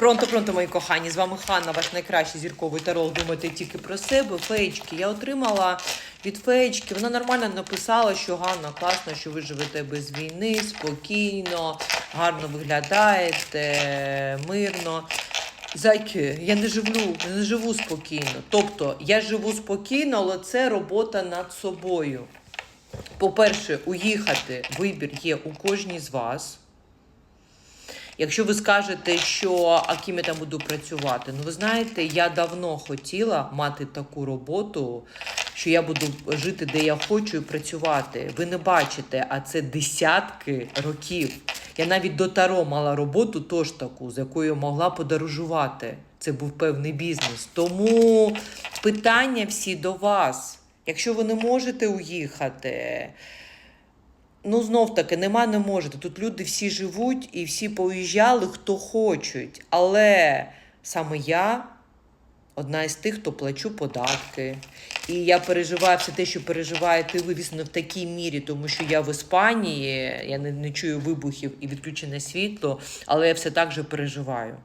Пронто, пронто, мої кохані, з вами Ханна, ваш найкращий зірковий тарол. Думайте тільки про себе. Феєчки. Я отримала від феєчки. Вона нормально написала, що Ганна класно, що ви живете без війни, спокійно, гарно виглядаєте, мирно. Зайки, я не живу, не живу спокійно. Тобто я живу спокійно, але це робота над собою. По-перше, уїхати вибір є у кожній з вас. Якщо ви скажете, що а ким я там буду працювати, ну ви знаєте, я давно хотіла мати таку роботу, що я буду жити де я хочу і працювати. Ви не бачите, а це десятки років. Я навіть до Таро мала роботу теж таку, з якою могла подорожувати. Це був певний бізнес. Тому питання всі до вас. Якщо ви не можете уїхати, Ну, знов таки, нема, не можете. Тут люди всі живуть і всі поїжджали, хто хочуть. Але саме я одна із тих, хто плачу податки. І я переживаю все те, що переживаєте ви, звісно, в такій мірі, тому що я в Іспанії, я не, не чую вибухів і відключене світло, але я все так же переживаю.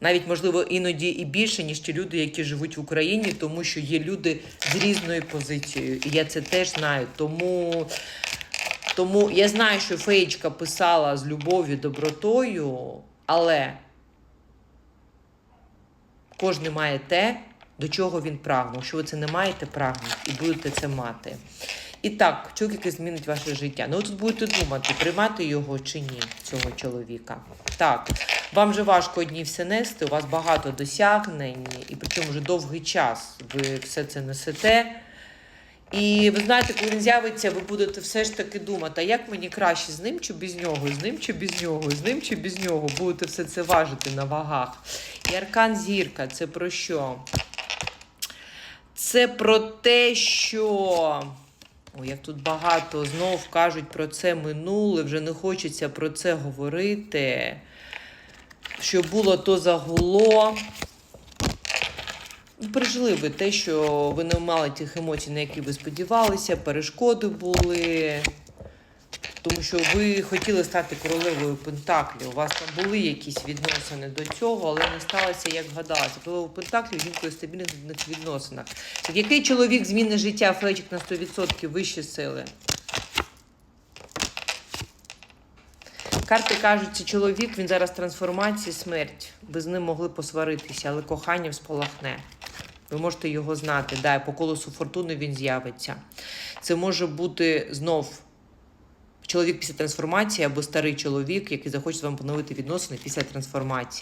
Навіть, можливо, іноді і більше, ніж ті люди, які живуть в Україні, тому що є люди з різною позицією. І я це теж знаю. Тому тому я знаю, що феєчка писала з любов'ю, добротою, але кожен має те, до чого він прагнув. Якщо ви це не маєте, прагнуть і будете це мати. І так, чоловік, який змінить ваше життя. Ну, тут будете думати, приймати його чи ні, цього чоловіка. Так, вам же важко одні все нести, у вас багато досягнень, і причому вже довгий час ви все це несете. І ви знаєте, коли він з'явиться, ви будете все ж таки думати, а як мені краще з ним чи без нього, з ним чи без нього, з ним чи без нього. Будете все це важити на вагах. І аркан зірка це про що? Це про те, що. Ой, як тут багато знов кажуть про це минуле, вже не хочеться про це говорити. Що було, то загуло. Пережили ви те, що ви не мали тих емоцій, на які ви сподівалися, перешкоди були. Тому що ви хотіли стати королевою Пентаклів. У вас там були якісь відносини до цього, але не сталося, як гадалося. Королева Пентаклів жінкою стабільних відносинах. Так який чоловік зміни життя флечик на 100% вищі сили? Карти кажуть, це чоловік, він зараз трансформації, смерть. Ви з ним могли посваритися, але кохання всполахне. Ви можете його знати. Да, по колесу фортуни він з'явиться. Це може бути знов чоловік після трансформації або старий чоловік, який захоче з вами поновити відносини після трансформації.